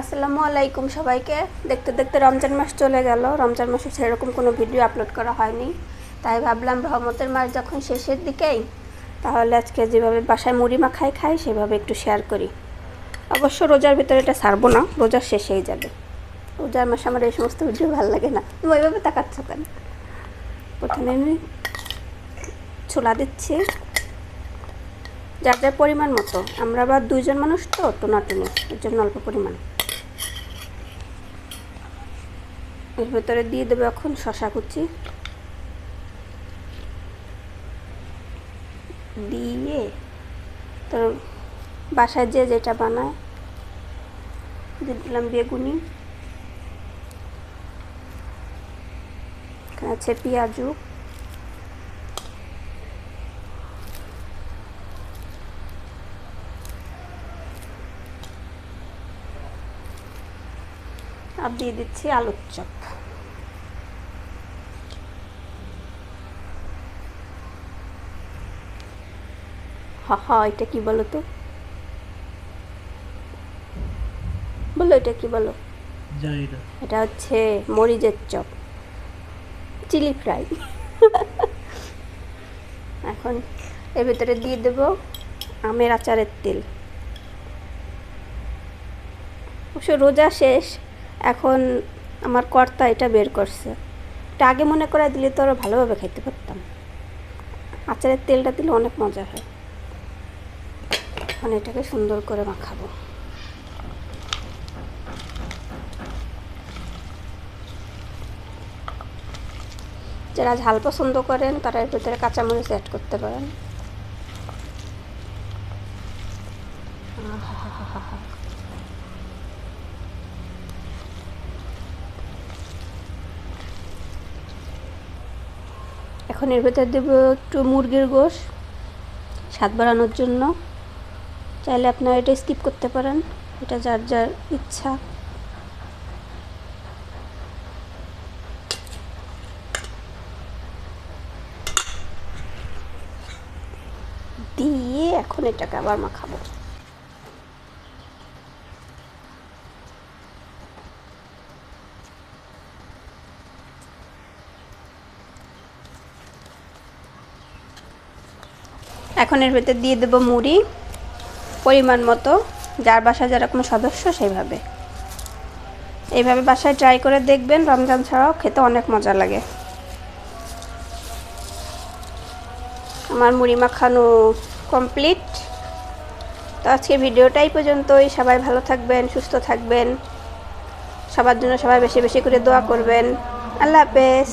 আসসালামু আলাইকুম সবাইকে। দেখতে দেখতে রমজান মাস চলে গেল। রমজান মাসে সেরকম কোনো ভিডিও আপলোড করা হয়নি। তাই ভাবলাম রহমতের মাস যখন শেষের দিকেই, তাহলে আজকে যেভাবে বাসায় মুড়ি মাখাই খাই, সেভাবে একটু শেয়ার করি। অবশ্য রোজার ভিতরে এটা সারবো না রোজার শেষেই যাবে। রোজার মাসে আমার এই সমস্ত ভিডিও ভালো লাগে না। তুমি ওইভাবে তাকাচ্ছ কেন? প্রথমে আমি ছোলা দিচ্ছি। যার যার পরিমাণ মতো। আমরা আবার দুইজন মানুষ তো টোনাটুনি এর জন্য অল্প পরিমাণ। এর ভেতরে দিয়ে দেবো এখন শশা কুচি। দিয়ে তোর বাসায় যে যেটা বানায়, দিয়ে দিলাম বেগুনি আছে পেঁয়াজু আর দিয়ে দিচ্ছি আলুর চপ। হা হা এটা কি বলো তো? বলো এটা কি বলো? এটা হচ্ছে মরিচের চপ। Chilli fry. এখন এর ভিতরে দিয়ে দেব আমের আচারের তেল। অবশ্য রোজা শেষ এখন আমার কর্তা এটা বের করছে। এটা আগে মনে করে দিলে তো আরও ভালোভাবে খাইতে পারতাম। আচারের তেলটা দিলে অনেক মজা হয়। এখন এটাকে সুন্দর করে মাখাবো। যারা ঝাল পছন্দ করেন, তারা এর ভিতরে কাঁচামরিচ অ্যাড করতে পারেন। এখন এর ভেতর দেব একটু মুরগির গোশ, স্বাদ বাড়ানোর জন্য। চাইলে আপনারা এটা স্কিপ করতে পারেন, এটা যার যার ইচ্ছা। দিয়ে এখন এটাকে আবার মাখাবো। এখন এর ভেতর দিয়ে দেবো মুড়ি, পরিমাণ মতো, যার বাসায় যেরকম সদস্য সেইভাবে। এইভাবে বাসায় ট্রাই করে দেখবেন, রমজান ছাড়াও খেতে অনেক মজা লাগে। আমার মুড়ি মাখানো কমপ্লিট তো আজকে ভিডিওটাই পর্যন্তই। সবাই ভালো থাকবেন, সুস্থ থাকবেন। সবার জন্য সবাই বেশি বেশি করে দোয়া করবেন। আল্লাহ হাফেজ।